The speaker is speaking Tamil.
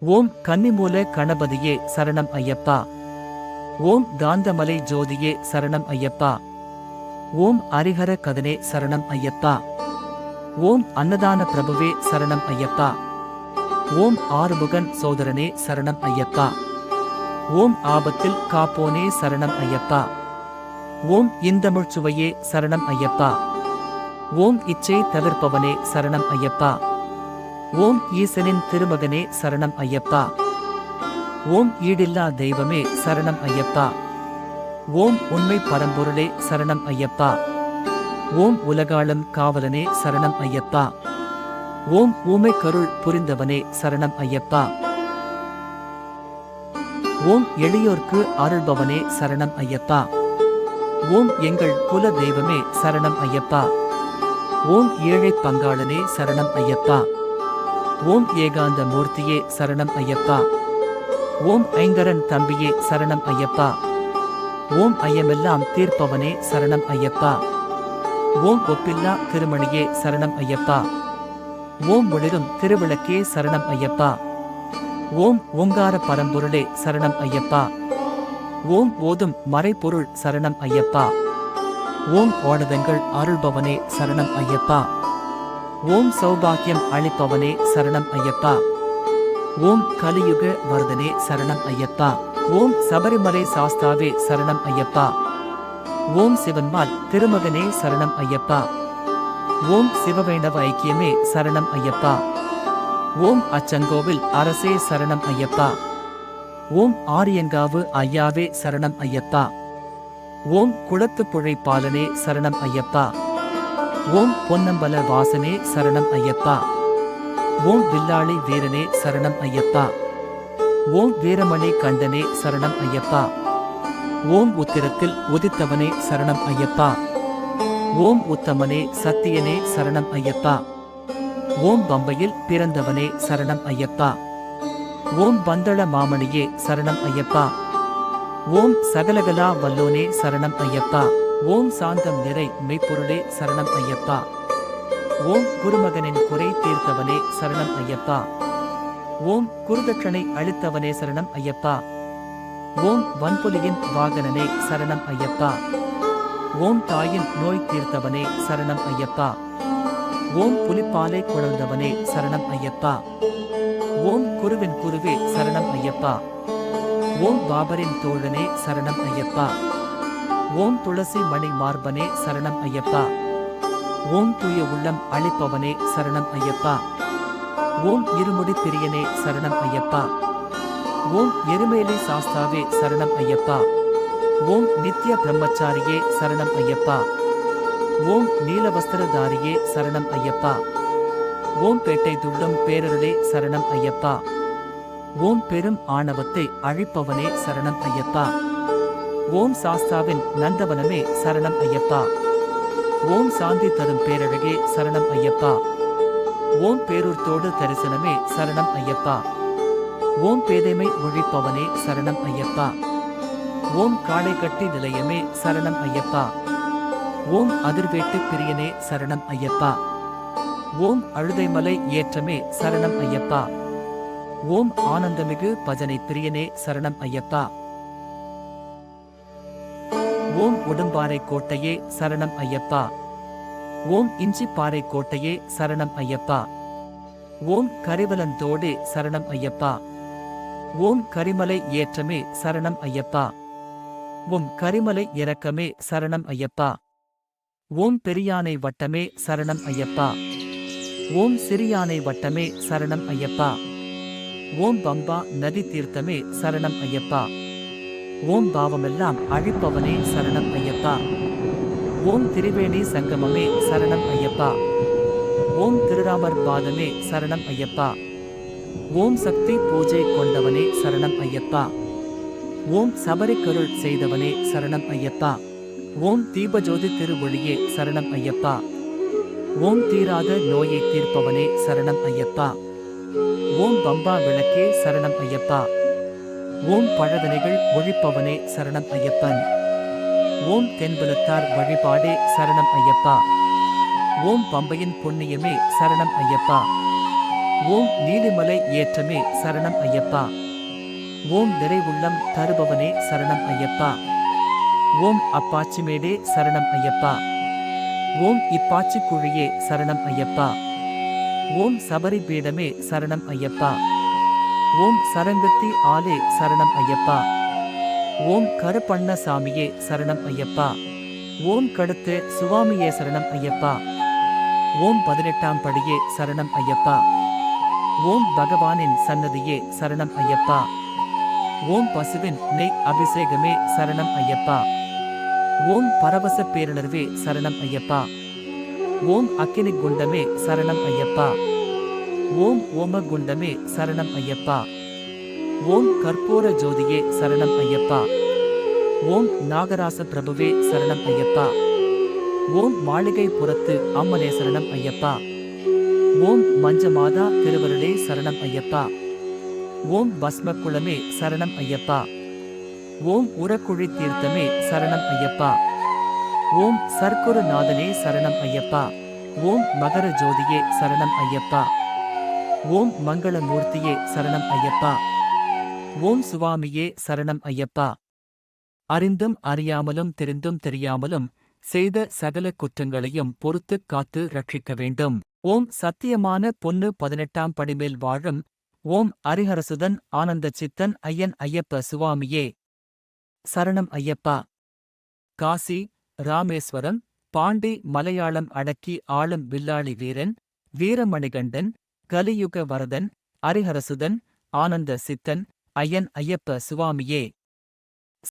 ஓம் கன்னிமூல கணபதியே சரணம் ஐயப்பா. ஓம் காந்தமலை ஜோதியே சரணம் ஐயப்பா. ஓம் அரிஹர கதனே சரணம் ஐயப்பா. ஓம் அன்னதான பிரபுவே சரணம் ஐயப்பா. ஓம் ஆறுமுகன் சோதரனே சரணம் ஐயப்பா. ஓம் ஆபத்தில் காப்போனே சரணம் ஐயப்பா. ஓம் இந்தமிழ்ச்சுவையே சரணம் ஐயப்பா. ஓம் இச்சை தவிர்ப்பவனே சரணம் ஐயப்பா. ஓம் ஈசனின் திருமகனே சரணம் ஐயப்பா. ஓம் ஈடில்லா தெய்வமே சரணம் ஐயப்பா. ஓம் உண்மை பரம்பொருளே சரணம் ஐயப்பா. ஓம் உலகாளும் காவலனே சரணம் ஐயப்பா. ஓம் ஊமை கருள் புரிந்தவனே சரணம் ஐயப்பா. ஓம் எளியோர்க்கு அருள்பவனே சரணம் ஐயப்பா. ஓம் எங்கள் குல தெய்வமே சரணம் ஐயப்பா. ஓம் ஏழை பங்காளனே சரணம் ஐயப்பா. ஓம் ஏகாந்த மூர்த்தியே சரணம் ஐயப்பா. ஓம் ஐங்கரன் தம்பியே சரணம் ஐயப்பா. ஓம் ஐயமெல்லாம் தீர்ப்பவனே சரணம் ஐயப்பா. ஓம் ஒப்பில்லா திருமணியே சரணம் ஐயப்பா. ஓம் ஒளிரும் திருவிளக்கே சரணம் ஐயப்பா. ஓம் ஓங்கார பரம்பொருளே சரணம் ஐயப்பா. ஓம் ஓதும் மறைபொருள் சரணம் ஐயப்பா. ஓம் ஓடதங்கள் அருள்பவனே சரணம் ஐயப்பா. ஓம் சௌபாகியம் அளிப்பவனே சரணம் ஐயப்பா. ஓம் கலியுக வரதனே சரணம் ஐயப்பா. ஓம் சபரிமலை சாஸ்தாவே சரணம் ஐயப்பா. ஓம் சிவன்மால் திருமகனே சரணம் ஐயப்பா. ஓம் சிவவேணவ ஐக்கியமே சரணம் ஐயப்பா. ஓம் அச்சங்கோவில் அரசே சரணம் ஐயப்பா. ஓம் ஆரியங்காவு ஐயாவே சரணம் ஐயப்பா. ஓம் குளத்துப்புழை பாலனே சரணம் ஐயப்பா. ஓம் பொன்னம்பல வாசனே சரணம் ஐயப்பா. ஓம் வில்லாளி வீரனே சரணம் ஐயப்பா. ஓம் வீரமணி கண்டனே சரணம் ஐயப்பா. ஓம் உத்திரத்தில் உதித்தவனே சரணம் ஐயப்பா. ஓம் உத்தமனே சத்தியனே சரணம் ஐயப்பா. ஓம் பம்பையில் பிறந்தவனே சரணம் ஐயப்பா. ஓம் பந்தள மாமணியே சரணம் ஐயப்பா. ஓம் சகலகலா வல்லோனே சரணம் ஐயப்பா. ஓம் சாந்தம் நிறை மெய்ப்பொருளே சரணம் ஐயப்பா. ஓம் குருமகனின் குறை தீர்த்தவனே சரணம் ஐயப்பா. ஓம் குருதட்சணை அளித்தவனே சரணம் ஐயப்பா. ஓம் வன்புலியின் வாகனனே சரணம் ஐயப்பா. ஓம் தாயின் நோய் தீர்த்தவனே சரணம் ஐயப்பா. ஓம் புலிப்பாலை குழந்தவனே சரணம் ஐயப்பா. ஓம் குருவின் குருவே சரணம் ஐயப்பா. ஓம் பாபரின் தோழனே சரணம் ஐயப்பா. ஓம் துளசி மணி மார்பனே சரணம் ஐயப்பா. ஓம் தூய உள்ளம் அளிப்பவனே சரணம் ஐயப்பா. ஓம் இருமுடி பிரியனே சரணம் ஐயப்பா. ஓம் எருமேலி சாஸ்தாவே சரணம் ஐயப்பா. ஓம் நித்ய பிரம்மச்சாரியே சரணம் ஐயப்பா. ஓம் நீலவஸ்திரதாரியே சரணம் ஐயப்பா. ஓம் பேட்டை துள்ளும் பேரருளே சரணம் ஐயப்பா. ஓம் பெரும் ஆணவத்தை அழிப்பவனே சரணம் ஐயப்பா. ஓம் சாஸ்தாவின் நந்தவனமே சரணம் ஐயப்பா. ஓம் சாந்தி தரும் பேரழகே சரணம் ஐயப்பா. ஓம் பேரூர்த்தோடு தரிசனமே சரணம் ஐயப்பா. ஓம் பேதைமை ஒழிப்பவனே சரணம் ஐயப்பா. ஓம் காளை கட்டி நிலையமே சரணம் ஐயப்பா. ஓம் அதிர்வேட்டு பிரியனே சரணம் ஐயப்பா. ஓம் அழுதைமலை ஏற்றமே சரணம் ஐயப்பா. ஓம் ஆனந்தமிகு பஜனை பிரியனே சரணம் ஐயப்பா. ஓம் உடம்பாறை கோட்டையே சரணம் ஐயப்பா. ஓம் இஞ்சிப்பாறை கோட்டையே சரணம் ஐயப்பா. ஓம் கரிவலந்தோடு சரணம் ஐயப்பா. ஓம் கரிமலை ஏற்றமே சரணம் ஐயப்பா. ஓம் கரிமலை இறக்கமே சரணம் ஐயப்பா. ஓம் பெரியானை வட்டமே சரணம் ஐயப்பா. ஓம் சிறியானை வட்டமே சரணம் ஐயப்பா. ஓம் பம்பா நதி தீர்த்தமே சரணம் ஐயப்பா. ஓம் பாவமெல்லாம் அழிப்பவனே சரணம் ஐயப்பா. ஓம் திரிவேணி சங்கமமே சரணம் ஐயப்பா. ஓம் திருராமர் பாதமே சரணம் ஐயப்பா. ஓம் சக்தி பூஜை கொண்டவனே சரணம் ஐயப்பா. ஓம் சபரிக்கருள் செய்தவனே சரணம் ஐயப்பா. ஓம் தீபஜோதி திருவொளியே சரணம் ஐயப்பா. ஓம் தீராத நோயை தீர்ப்பவனே சரணம் ஐயப்பா. ஓம் பம்பா விளக்கே சரணம் ஐயப்பா. ஓம் பழவினைகள் ஒழிப்பவனே சரணம் ஐயப்பன். ஓம் தென்புலத்தார் வழிபாடே சரணம் ஐயப்பா. ஓம் பம்பையின் புண்ணியமே சரணம் ஐயப்பா. ஓம் நீலிமலை ஏற்றமே சரணம் ஐயப்பா. ஓம் நிறைவுள்ளம் தருபவனே சரணம் ஐயப்பா. ஓம் அப்பாச்சிமேடே சரணம் ஐயப்பா. ஓம் இப்பாச்சி குழியே சரணம் ஐயப்பா. ஓம் சபரி பீடமே சரணம் ஐயப்பா. ஓம் சரங்கத்தி ஆலே சரணம் ஐயப்பா. ஓம் கருப்பண்ண சாமியே சரணம் ஐயப்பா. ஓம் கடுத்து சுவாமியே சரணம் ஐயப்பா. ஓம் பதினெட்டாம் படியே சரணம் ஐயப்பா. ஓம் பகவானின் சன்னதியே சரணம் ஐயப்பா. ஓம் பசுவின் நெய் அபிஷேகமே சரணம் ஐயப்பா. ஓம் பரவச பேரிணர்வே சரணம் ஐயப்பா. ஓம் அக்கினி குண்டமே சரணம் ஐயப்பா. ஓம் ஓம குண்டமே சரணம் ஐயப்பா. ஓம் கற்பூர ஜோதியே சரணம் ஐயப்பா. ஓம் நாகராச பிரபுவே சரணம் ஐயப்பா. ஓம் மாளிகை புறத்து அம்மனே சரணம் ஐயப்பா. ஓம் மஞ்சமாதா திருவருளே சரணம் ஐயப்பா. ஓம் பஸ்மக்குளமே சரணம் ஐயப்பா. ஓம் உரக்குழி தீர்த்தமே சரணம் ஐயப்பா. ஓம் சர்க்குரு நாதனே சரணம் ஐயப்பா. ஓம் மகர ஜோதியே சரணம் ஐயப்பா. ஓம் மங்களமூர்த்தியே சரணம் ஐயப்பா. ஓம் சுவாமியே சரணம் ஐயப்பா. அறிந்தும் அறியாமலும் தெரிந்தும் தெரியாமலும் செய்த சகல குற்றங்களையும் பொறுத்துக் காத்து ரட்சிக்க வேண்டும். ஓம் சத்தியமான பொன்னு பதினெட்டாம் படிமேல் வாழும் ஓம் அரிஹரசுதன் ஆனந்த சித்தன் ஐயன் ஐயப்ப சுவாமியே. சரணம் ஐயப்பா. காசி ராமேஸ்வரம் பாண்டி மலையாளம் அடக்கி ஆளும் வில்லாளி வீரன் வீரமணிகண்டன் கலியுக வரதன் அரிஹரசுதன் ஆனந்த சித்தன் ஐயன் ஐயப்ப சுவாமியே.